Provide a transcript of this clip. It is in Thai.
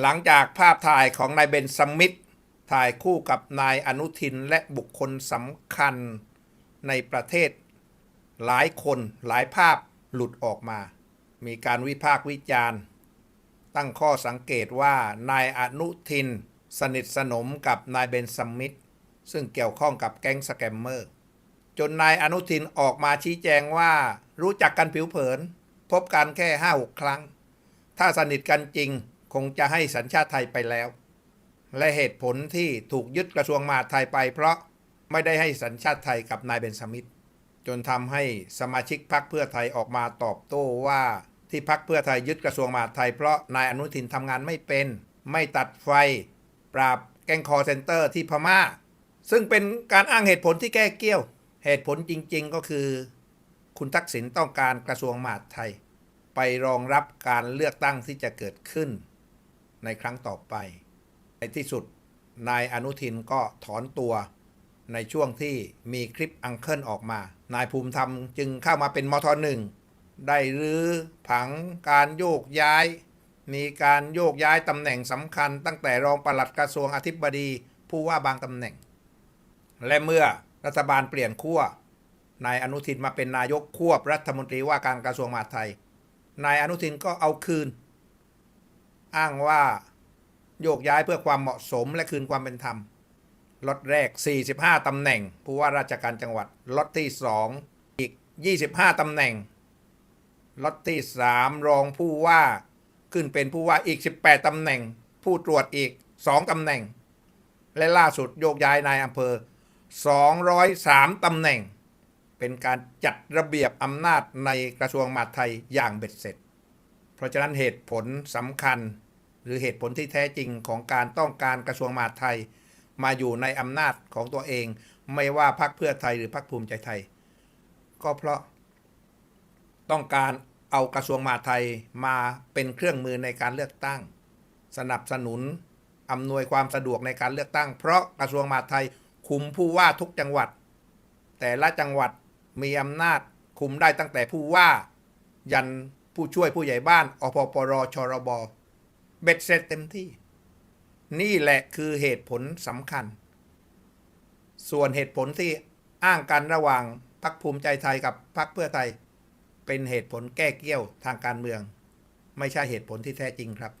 หลังจากภาพถ่ายของนายเบนสมิธถ่ายคู่กับนายอนุทินและบุคคลสำคัญในประเทศ หลายคนหลายภาพหลุดออกมา มีการวิพากษ์วิจารณ์ ตั้งข้อสังเกตว่านายอนุทิน สนิทสนมกับนายเบนสมิธซึ่งเกี่ยวข้องกับแก๊งสแกมเมอร์ จนนายอนุทินออกมาชี้แจงว่ารู้จักกันผิวเผิน พบกันแค่ห้าหกครั้ง ถ้าสนิทกันจริง คงจะให้สัญชาติไทยไปแล้ว และเหตุผลที่ถูกยึดกระทรวงมหาดไทยไป เพราะไม่ได้ให้สัญชาติไทยกับนายเบนสมิธจนทำให้สมาชิกพรรคเพื่อไทยออกมาตอบโต้ว่าที่พรรคเพื่อไทยยึดกระทรวงมหาดไทยเพราะนายอนุทินทำงานไม่เป็น ไม่ตัดไฟ ปราบแก๊งคอเซนเตอร์ที่พม่า ซึ่งเป็นการอ้างเหตุผลที่แก้เกี้ยว เหตุผลจริงๆก็คือ คุณทักษิณต้องการกระทรวงมหาดไทย ไปรองรับการเลือกตั้งที่จะเกิดขึ้น ในครั้งต่อไป ในที่สุดนายอนุทินก็ถอนตัวในช่วงที่มีคลิปอังเคิลออกมา นายภูมิธรรมจึงเข้ามาเป็นมทหนึ่ง ได้รื้อผังการโยกย้าย มีการโยกย้ายตำแหน่งสำคัญ ตั้งแต่รองปลัดกระทรวงอธิบดีผู้ว่าบางตำแหน่ง และเมื่อรัฐบาลเปลี่ยนขั้วนายอนุทินมาเป็นนายกควบรัฐมนตรีว่าการกระทรวงมหาดไทย นายอนุทินก็เอาคืน อ้างว่าโยกย้ายเพื่อความเหมาะสมและคืนความเป็นธรรมล็อตแรก 45 ตำแหน่ง ผู้ว่าราชการจังหวัดล็อตที่ 2 อีก 25 ตำแหน่งล็อตที่ 3 รองผู้ว่าขึ้นเป็นผู้ว่าอีก 18 ตำแหน่ง ผู้ตรวจอีก 2 ตำแหน่ง และล่าสุดโยกย้ายนายอำเภอ 203 ตำแหน่ง เป็นการจัดระเบียบอำนาจในกระทรวงมหาดไทยอย่างเบ็ดเสร็จ ราะฉะนั้นเหตุผลสำคัญ หรือเหตุผลที่แท้จริงของการต้องการกระทรวงมหาดไทย มาอยู่ในอำนาจของตัวเอง ไม่ว่าพรรคเพื่อไทยหรือพรรคภูมิใจไทย ก็เพราะต้องการเอากระทรวงมหาดไทยมาเป็นเครื่องมือในการเลือกตั้ง สนับสนุนอำนวยความสะดวกในการเลือกตั้ง เพราะกระทรวงมหาดไทยคุมผู้ว่าทุกจังหวัด แต่ละจังหวัดมีอำนาจคุมได้ตั้งแต่ผู้ว่ายัน ผู้ช่วยผู้ใหญ่บ้านอพปรชรบเบ็ดเสร็จเต็มที่ นี่แหละคือเหตุผลสำคัญ ส่วนเหตุผลที่อ้างกันระหว่างพรรคภูมิใจไทยกับพรรคเพื่อไทย เป็นเหตุผลแก้เกี้ยวทางการเมือง ไม่ใช่เหตุผลที่แท้จริงครับ